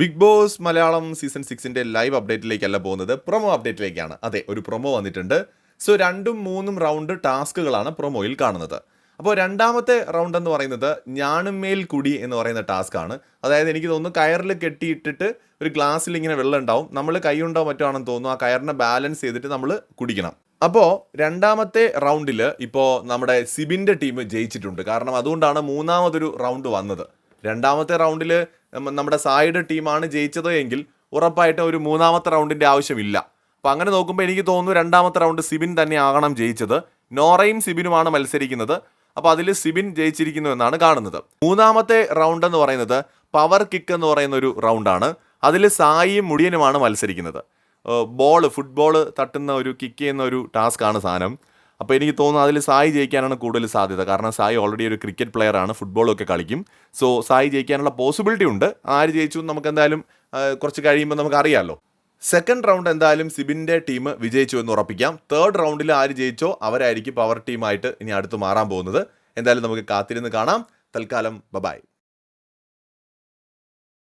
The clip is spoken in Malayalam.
ബിഗ് ബോസ് മലയാളം സീസൺ സിക്സിന്റെ ലൈവ് അപ്ഡേറ്റിലേക്കല്ല പോകുന്നത്. പ്രൊമോ അപ്ഡേറ്റിലേക്കാണ്. അതെ ഒരു പ്രൊമോ വന്നിട്ടുണ്ട്. സോ രണ്ടും മൂന്നും റൗണ്ട് ടാസ്കുകളാണ് പ്രൊമോയിൽ കാണുന്നത്. അപ്പോൾ രണ്ടാമത്തെ റൗണ്ട് എന്ന് പറയുന്നത് ഞാനും മേൽ കുടി എന്ന് പറയുന്ന ടാസ്ക് ആണ് അതായത് എനിക്ക് തോന്നുന്നു കയറിൽ കെട്ടിയിട്ടിട്ട് ഒരു ഗ്ലാസ്സിൽ ഇങ്ങനെ വെള്ളം ഉണ്ടാവും. നമ്മൾ കൈയുണ്ടോ മറ്റോ ആണെന്ന് തോന്നുന്നു. ആ കയറിനെ ബാലൻസ് ചെയ്തിട്ട് നമ്മൾ കുടിക്കണം. അപ്പോൾ രണ്ടാമത്തെ റൗണ്ടിൽ ഇപ്പോൾ നമ്മുടെ സിബിന്റെ ടീം ജയിച്ചിട്ടുണ്ട്. കാരണം അതുകൊണ്ടാണ് മൂന്നാമതൊരു റൗണ്ട് വന്നത്. രണ്ടാമത്തെ റൗണ്ടിൽ നമ്മുടെ സായിയുടെ ടീമാണ് ജയിച്ചത് എങ്കിൽ ഉറപ്പായിട്ടും ഒരു മൂന്നാമത്തെ റൗണ്ടിന്റെ ആവശ്യമില്ല. അപ്പോൾ അങ്ങനെ നോക്കുമ്പോൾ എനിക്ക് തോന്നുന്നു രണ്ടാമത്തെ റൗണ്ട് സിബിൻ തന്നെ ആകണം ജയിച്ചത്. നോറയും സിബിനുമാണ് മത്സരിക്കുന്നത്. അപ്പോൾ അതിൽ സിബിൻ ജയിച്ചിരിക്കുന്നു എന്നാണ് കാണുന്നത്. മൂന്നാമത്തെ റൗണ്ട് എന്ന് പറയുന്നത് പവർ കിക്ക് എന്ന് പറയുന്ന ഒരു റൗണ്ടാണ്. അതിൽ സായിയും മുടിയനുമാണ് മത്സരിക്കുന്നത്. ബോൾ ഫുട്ബോൾ തട്ടുന്ന ഒരു കിക്ക് ചെയ്യുന്ന ഒരു ടാസ്ക്കാണ് സാധനം. അപ്പോൾ എനിക്ക് തോന്നുന്നു അതിൽ സായി ജയിക്കാനാണ് കൂടുതൽ സാധ്യത. കാരണം സായി ഓൾറെഡി ഒരു ക്രിക്കറ്റ് പ്ലെയർ ആണ് ഫുട്ബോളൊക്കെ കളിക്കും. സോ സായി ജയിക്കാനുള്ള പോസിബിലിറ്റി ഉണ്ട്. ആര് ജയിച്ചു നമുക്ക് എന്തായാലും കുറച്ച് കഴിയുമ്പോൾ നമുക്ക് അറിയാമല്ലോ സെക്കൻഡ് റൗണ്ട് എന്തായാലും സിബിന്റെ ടീം വിജയിച്ചു എന്ന് ഉറപ്പിക്കാം. തേർഡ് റൗണ്ടിൽ ആര് ജയിച്ചോ അവരായിരിക്കും പവർ ടീമായിട്ട് ഇനി അടുത്ത് മാറാൻ പോകുന്നത്. എന്തായാലും നമുക്ക് കാത്തിരുന്ന് കാണാം. തൽക്കാലം ബബായ്